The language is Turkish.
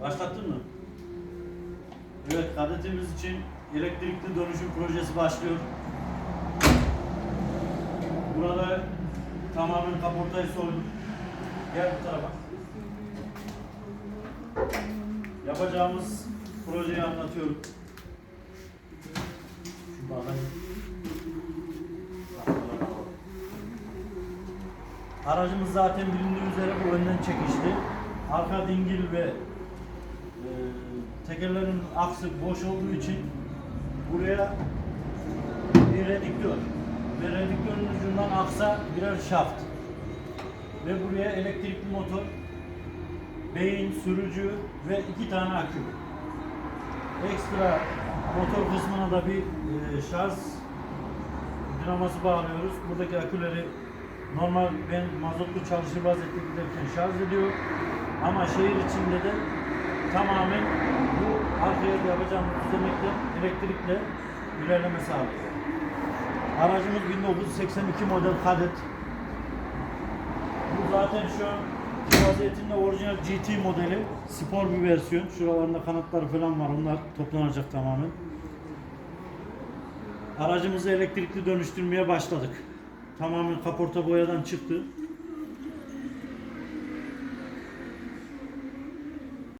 Başlattın mı? Evet, kadetimiz için elektrikli dönüşüm projesi başlıyor. Burada tamamen kaportayı soyduk. Gel bu tarafa. Yapacağımız projeyi anlatıyorum. Şu bakayım. Aracımız zaten bilindiği üzere bu önden çekişli. Arka dingil ve tekerlerin aksı boş olduğu için buraya bir redüktör ve redüktörün ucundan aksa birer şaft ve buraya elektrikli motor, beyin, sürücü ve iki tane akü. Ekstra motor kısmına da bir e, şarj dinaması bağlıyoruz. Buradaki aküleri normal ben mazotlu çalışır vaziyette giderken şarj ediyor. Ama şehir içinde de tamamen bu arkaya yapacağımız düzenekle elektrikle ilerleme sağlıyor. Aracımız 1982 model kadet. Bu zaten şu an vaziyetinde orijinal GT modeli. Spor bir versiyon. Şuralarında kanatları falan var. Onlar toplanacak tamamen. Aracımızı elektrikli dönüştürmeye başladık. Tamamen kaporta boyadan çıktı.